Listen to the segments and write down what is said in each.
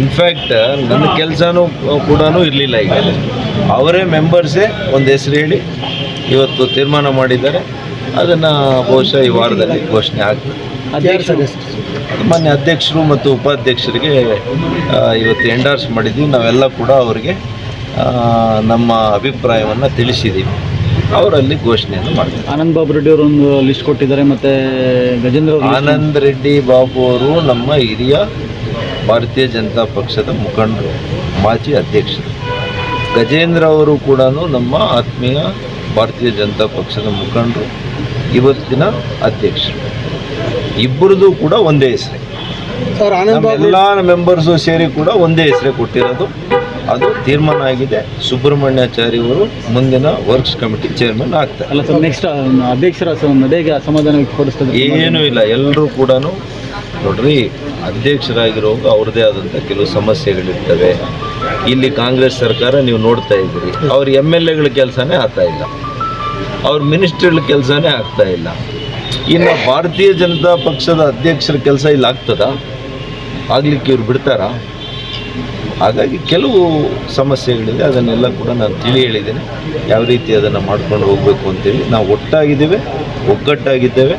In fact ನನ್ನ ಕೆಲಸನೂ ಕೂಡ ಇರಲಿಲ್ಲ ಈಗ. ಅವರೇ ಮೆಂಬರ್ಸೇ ಒಂದು ಹೆಸರು ಹೇಳಿ ಇವತ್ತು ತೀರ್ಮಾನ ಮಾಡಿದ್ದಾರೆ. ಅದನ್ನು ಬಹುಶಃ ಈ ವಾರದಲ್ಲಿ ಘೋಷಣೆ ಆಗ್ತದೆ. ಮಾನ್ಯ ಅಧ್ಯಕ್ಷರು ಮತ್ತು ಉಪಾಧ್ಯಕ್ಷರಿಗೆ ಇವತ್ತು ಎಂಡಾರ್ಸ್ ಮಾಡಿದ್ದೀವಿ ನಾವೆಲ್ಲ ಕೂಡ ಅವರಿಗೆ ನಮ್ಮ ಅಭಿಪ್ರಾಯವನ್ನು ತಿಳಿಸಿದ್ದೀವಿ ಅವರಲ್ಲಿ ಘೋಷಣೆಯನ್ನು ಮಾಡ್ತಾರೆ ಆನಂದ್ ಬಾಬು ರೆಡ್ಡಿ ಅವರು ಒಂದು ಲಿಸ್ಟ್ ಕೊಟ್ಟಿದ್ದಾರೆ ಮತ್ತು ಗಜೇಂದ್ರ ಆನಂದ್ ರೆಡ್ಡಿ ಬಾಬು ಅವರು ನಮ್ಮ ಹಿರಿಯ ಭಾರತೀಯ ಜನತಾ ಪಕ್ಷದ ಮುಖಂಡರು ಮಾಜಿ ಅಧ್ಯಕ್ಷರು. ಗಜೇಂದ್ರ ಅವರು ಕೂಡ ನಮ್ಮ ಆತ್ಮೀಯ ಭಾರತೀಯ ಜನತಾ ಪಕ್ಷದ ಮುಖಂಡರು ಇವತ್ತಿನ ಅಧ್ಯಕ್ಷರು. ಇಬ್ಬರದು ಕೂಡ ಒಂದೇ ಹೆಸರೇ. ಸರ್ ಎಲ್ಲ ಮೆಂಬರ್ಸು ಸೇರಿ ಕೂಡ ಒಂದೇ ಹೆಸರೇ ಕೊಟ್ಟಿರೋದು. ಅದು ತೀರ್ಮಾನ ಆಗಿದೆ. ಸುಬ್ರಹ್ಮಣ್ಯಾಚಾರಿ ಅವರು ಮುಂದಿನ ವರ್ಕ್ಸ್ ಕಮಿಟಿ ಚೇರ್ಮನ್ ಆಗ್ತಾರೆ. ಅಲ್ಲ ಸರ್ ನೆಕ್ಸ್ಟ್ ಅಧ್ಯಕ್ಷರ ಏನೂ ಇಲ್ಲ. ಎಲ್ಲರೂ ಕೂಡ ನೋಡ್ರಿ ಅಧ್ಯಕ್ಷರಾಗಿರೋವಾಗ ಅವ್ರದ್ದೇ ಆದಂಥ ಕೆಲವು ಸಮಸ್ಯೆಗಳಿರ್ತವೆ. ಇಲ್ಲಿ ಕಾಂಗ್ರೆಸ್ ಸರ್ಕಾರ ನೀವು ನೋಡ್ತಾ ಇದ್ದೀರಿ. ಅವ್ರ ಎಂ ಎಲ್ ಎಗಳ ಕೆಲಸನೇ ಆಗ್ತಾ ಇಲ್ಲ. ಅವ್ರ ಮಿನಿಸ್ಟ್ರಿಗಳ ಕೆಲಸನೇ ಆಗ್ತಾ ಇಲ್ಲ. ಇನ್ನು ಭಾರತೀಯ ಜನತಾ ಪಕ್ಷದ ಅಧ್ಯಕ್ಷರ ಕೆಲಸ ಇಲ್ಲಿ ಆಗ್ತದ? ಆಗ್ಲಿಕ್ಕೆ ಇವ್ರು ಬಿಡ್ತಾರಾ? ಹಾಗಾಗಿ ಕೆಲವು ಸಮಸ್ಯೆಗಳಿದೆ, ಅದನ್ನೆಲ್ಲ ಕೂಡ ನಾನು ತಿಳಿ ಹೇಳಿದ್ದೇನೆ ಯಾವ ರೀತಿ ಅದನ್ನು ಮಾಡ್ಕೊಂಡು ಹೋಗಬೇಕು ಅಂತೇಳಿ ನಾವು ಒಟ್ಟಾಗಿದ್ದೇವೆ, ಒಗ್ಗಟ್ಟಾಗಿದ್ದೇವೆ.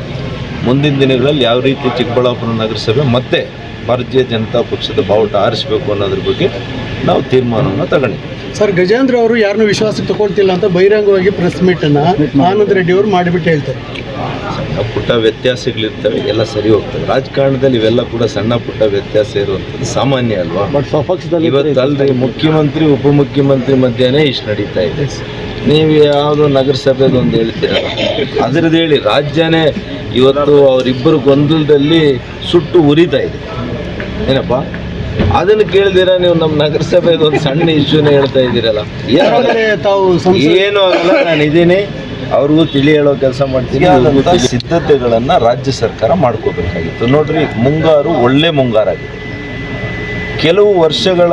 ಮುಂದಿನ ದಿನಗಳಲ್ಲಿ ಯಾವ ರೀತಿ ಚಿಕ್ಕಬಳ್ಳಾಪುರ ನಗರಸಭೆ ಮತ್ತೆ ಭಾರತೀಯ ಜನತಾ ಪಕ್ಷದ ಬಾವುಟ ಆರಿಸಬೇಕು ಅನ್ನೋದ್ರ ಬಗ್ಗೆ ನಾವು ತೀರ್ಮಾನವನ್ನು ತಗೊಂಡಿದ್ದೀವಿ ಸರ್ ಗಜೇಂದ್ರ ಅವರು ಯಾರನ್ನೂ ವಿಶ್ವಾಸಕ್ಕೆ ತಗೊಳ್ತಿಲ್ಲ ಅಂತ ಬಹಿರಂಗವಾಗಿ ಪ್ರೆಸ್ ಮೀಟನ್ನು ಆನಂದ್ ರೆಡ್ಡಿ ಅವರು ಮಾಡಿಬಿಟ್ಟು ಹೇಳ್ತಾರೆ. ಸಣ್ಣ ಪುಟ್ಟ ವ್ಯತ್ಯಾಸಗಳಿರ್ತವೆ ಎಲ್ಲ ಸರಿ ಹೋಗ್ತವೆ. ರಾಜಕಾರಣದಲ್ಲಿ ಇವೆಲ್ಲ ಕೂಡ ಸಣ್ಣ ಪುಟ್ಟ ವ್ಯತ್ಯಾಸ ಇರುವಂಥದ್ದು ಸಾಮಾನ್ಯ ಅಲ್ವಾ? ಬಟ್ ಸ್ವಪಕ್ಷದಲ್ಲಿ ಇವತ್ತು ಅಲ್ರಿ ಮುಖ್ಯಮಂತ್ರಿ ಉಪಮುಖ್ಯಮಂತ್ರಿ ಮಧ್ಯೆನೇ ಇಷ್ಟು ನಡೀತಾ ಇದೆ. ನೀವು ಯಾವುದೋ ನಗರಸಭೆದೊಂದು ಹೇಳ್ತೀರಲ್ಲ ಅದ್ರದ್ದು ಹೇಳಿ ರಾಜ್ಯನೇ ಇವತ್ತು ಅವರಿಬ್ಬರು ಗೊಂದಲದಲ್ಲಿ ಸುಟ್ಟು ಉರಿತಾ ಇದೆ. ಏನಪ್ಪ? ಅದನ್ನು ಕೇಳ್ದಿರ ನೀವು ನಮ್ಮ ನಗರಸಭೆಗೆ ಒಂದು ಸಣ್ಣ ಇಶ್ಯೂನೇ ಹೇಳ್ತಾ ಇದ್ದೀರಲ್ಲ. ತಾವು ಏನು ಆಗಲ್ಲ ನಾನು ಇದ್ದೀನಿ. ಅವ್ರಿಗೂ ತಿಳಿ ಹೇಳೋ ಕೆಲಸ ಮಾಡ್ತೀನಿ ಸಿದ್ಧತೆಗಳನ್ನ ರಾಜ್ಯ ಸರ್ಕಾರ ಮಾಡ್ಕೋಬೇಕಾಗಿತ್ತು. ನೋಡ್ರಿ ಮುಂಗಾರು ಒಳ್ಳೆ ಮುಂಗಾರಾಗಿದೆ ಕೆಲವು ವರ್ಷಗಳ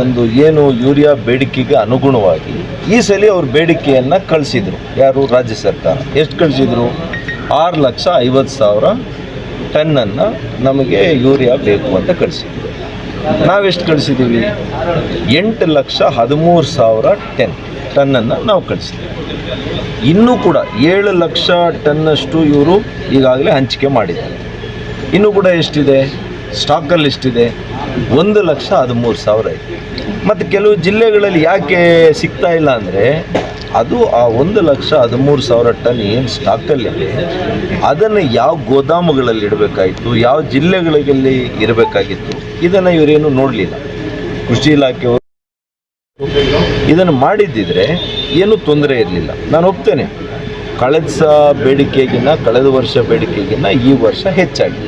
ಒಂದು ಏನು ಯೂರಿಯಾ ಬೇಡಿಕೆಗೆ ಅನುಗುಣವಾಗಿ ಈ ಸಲ ಅವ್ರ ಬೇಡಿಕೆಯನ್ನು ಕಳಿಸಿದ್ರು. ಯಾರು? ರಾಜ್ಯ ಸರ್ಕಾರ. ಎಷ್ಟು ಕಳಿಸಿದ್ರು? ಆರು ಲಕ್ಷ ಐವತ್ತು ಸಾವಿರ ಟನ್ನನ್ನು ನಮಗೆ ಯೂರಿಯಾ ಬೇಕು ಅಂತ ಕಳಿಸಿದ್ವಿ. ನಾವೆಷ್ಟು ಕಳಿಸಿದ್ದೀವಿ? ಎಂಟು ಲಕ್ಷ ಹದಿಮೂರು ಸಾವಿರ ಟೆನ್ ಟನ್ನನ್ನು ನಾವು ಕಳಿಸಿದ್ದೀವಿ ಇನ್ನೂ ಕೂಡ ಏಳು ಲಕ್ಷ ಟನ್ನಷ್ಟು ಇವರು ಈಗಾಗಲೇ ಹಂಚಿಕೆ ಮಾಡಿದ್ದಾರೆ. ಇನ್ನೂ ಕೂಡ ಎಷ್ಟಿದೆ? ಸ್ಟಾಕಲ್ಲಿ ಎಷ್ಟಿದೆ? ಒಂದು ಲಕ್ಷ ಹದಿಮೂರು ಸಾವಿರ ಇದೆ. ಮತ್ತು ಕೆಲವು ಜಿಲ್ಲೆಗಳಲ್ಲಿ ಯಾಕೆ ಸಿಗ್ತಾ ಇಲ್ಲ ಅಂದರೆ ಅದು ಆ ಒಂದು ಲಕ್ಷ ಹದಿಮೂರು ಸಾವಿರ ಟನ್ ಏನು ಸ್ಟಾಕಲ್ಲಿದೆ ಅದನ್ನು ಯಾವ ಗೋದಾಮುಗಳಲ್ಲಿ ಇಡಬೇಕಾಯಿತು, ಯಾವ ಜಿಲ್ಲೆಗಳಲ್ಲಿ ಇರಬೇಕಾಗಿತ್ತು, ಇದನ್ನು ಇವರೇನು ನೋಡಲಿಲ್ಲ. ಕೃಷಿ ಇಲಾಖೆಯವರು ಇದನ್ನು ಮಾಡಿದ್ದಿದ್ರೆ ಏನೂ ತೊಂದರೆ ಇರಲಿಲ್ಲ. ನಾನು ಒಪ್ತೇನೆ. ಕಳೆದ ಸ ಬೇಡಿಕೆಗಿನ್ನ, ಕಳೆದ ವರ್ಷ ಬೇಡಿಕೆಗಿನ್ನ ಈ ವರ್ಷ ಹೆಚ್ಚಾಗಿದೆ.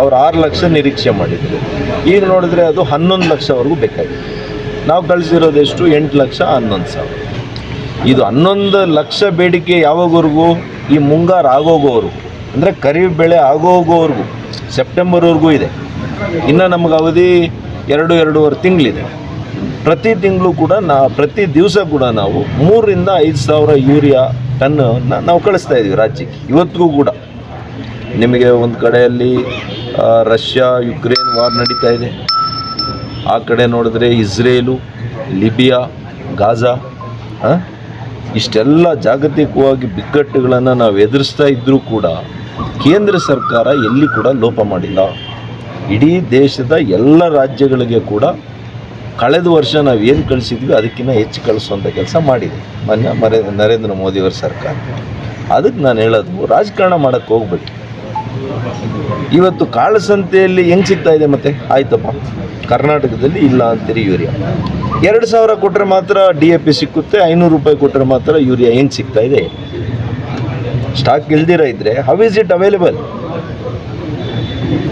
ಅವ್ರು ಆರು ಲಕ್ಷ ನಿರೀಕ್ಷೆ ಮಾಡಿದ್ರು. ಈಗ ನೋಡಿದ್ರೆ ಅದು ಹನ್ನೊಂದು ಲಕ್ಷವರೆಗೂ ಬೇಕಾಗಿದೆ ನಾವು ಕಳಿಸಿರೋದೆಷ್ಟು? ಎಂಟು ಲಕ್ಷ, ಹನ್ನೊಂದು ಸಾವಿರ. ಇದು ಹನ್ನೊಂದು ಲಕ್ಷ ಬೇಡಿಕೆ ಯಾವಾಗವರೆಗೂ ಈ ಮುಂಗಾರು ಆಗೋಗೋವರೆಗೂ, ಅಂದರೆ ಖರೀಫ್ ಬೆಳೆ ಆಗೋಗೋವರೆಗೂ, ಸೆಪ್ಟೆಂಬರ್ವರೆಗೂ ಇದೆ. ಇನ್ನು ನಮಗೆ ಅವಧಿ ಎರಡು, ಎರಡೂವರೆ ತಿಂಗಳಿದೆ. ಪ್ರತಿ ತಿಂಗಳು ಕೂಡ ನಾ, ಪ್ರತಿ ದಿವಸ ಕೂಡ ನಾವು ಮೂರರಿಂದ ಐದು ಸಾವಿರ ಯೂರಿಯಾ ಟನ್ನನ್ನು ನಾವು ಕಳಿಸ್ತಾ ಇದ್ದೀವಿ ರಾಜ್ಯಕ್ಕೆ. ಇವತ್ತಿಗೂ ಕೂಡ. ನಿಮಗೆ ಒಂದು ಕಡೆಯಲ್ಲಿ ರಷ್ಯಾ, ಯುಕ್ರೇನ್ ವಾರ್ ನಡೀತಾ ಇದೆ. ಆ ಕಡೆ ನೋಡಿದ್ರೆ ಇಸ್ರೇಲು, ಲಿಬಿಯಾ, ಗಾಜಾ? ಇಷ್ಟೆಲ್ಲ ಜಾಗತಿಕವಾಗಿ ಬಿಕ್ಕಟ್ಟುಗಳನ್ನು ನಾವು ಎದುರಿಸ್ತಾ ಇದ್ದರೂ ಕೂಡ ಕೇಂದ್ರ ಸರ್ಕಾರ ಎಲ್ಲಿ ಕೂಡ ಲೋಪ ಮಾಡಿಲ್ಲ. ಇಡೀ ದೇಶದ ಎಲ್ಲ ರಾಜ್ಯಗಳಿಗೆ ಕೂಡ ಕಳೆದ ವರ್ಷ ನಾವು ಏನು ಕಳಿಸಿದ್ವಿ ಅದಕ್ಕಿಂತ ಹೆಚ್ಚು ಕಳಿಸುವಂಥ ಕೆಲಸ ಮಾಡಿದೆ. ಮಾನ್ಯ ಮರೆ, ನರೇಂದ್ರ ಮೋದಿಯವರ ಸರ್ಕಾರ. ಅದಕ್ಕೆ ನಾನು ಹೇಳೋದು ರಾಜಕಾರಣ ಮಾಡೋಕ್ಕೆ ಹೋಗ್ಬೇಡಿ. ಇವತ್ತು ಕಾಳಸಂತೆಯಲ್ಲಿ ಹೆಂಗ್ ಸಿಗ್ತಾ ಇದೆ ಮತ್ತೆ? ಆಯ್ತಪ್ಪ. ಕರ್ನಾಟಕದಲ್ಲಿ ಇಲ್ಲ ಅಂತೀರಿ ಯೂರಿಯಾ. ಎರಡು ಸಾವಿರ ಕೊಟ್ಟರೆ ಮಾತ್ರ ಡಿ ಎ ಪಿ ಸಿಕ್ಕುತ್ತೆ, ಐನೂರು ರೂಪಾಯಿ ಕೊಟ್ಟರೆ ಮಾತ್ರ ಯೂರಿಯಾ ಏನು ಸಿಗ್ತಾ ಇದೆ? ಸ್ಟಾಕ್ ಇಲ್ದಿರ ಇದ್ದರೆ ಹೌ ಇಸ್ ಇಟ್ ಅವೈಲೇಬಲ್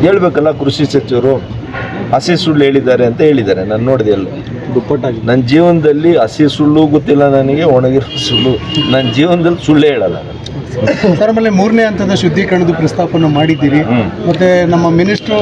ಹೇಳ್ಬೇಕಲ್ಲ ಕೃಷಿ ಸಚಿವರು. ಹಸಿ ಸುಳ್ಳು ಹೇಳಿದ್ದಾರೆ ಅಂತ ಹೇಳಿದ್ದಾರೆ. ನಾನು ನೋಡಿದೆ ಎಲ್ಲ. ದುಪ್ಪಟ್ಟಾಗಿ. ನನ್ನ ಜೀವನದಲ್ಲಿ ಹಸಿ ಸುಳ್ಳು ಗೊತ್ತಿಲ್ಲ ನನಗೆ ಒಣಗಿರೋ ಸುಳ್ಳು. ನನ್ನ ಜೀವನದಲ್ಲಿ ಸುಳ್ಳೇ ಹೇಳಲ್ಲ ನಾನು. ಸರ್ ಆಮೇಲೆ ಮೂರನೇ ಹಂತದ ಶುದ್ಧೀಕರಣದ ಪ್ರಸ್ತಾಪನ ಮಾಡಿದ್ದೀರಿ. ಮತ್ತೆ ನಮ್ಮ ಮಿನಿಸ್ಟ್ರು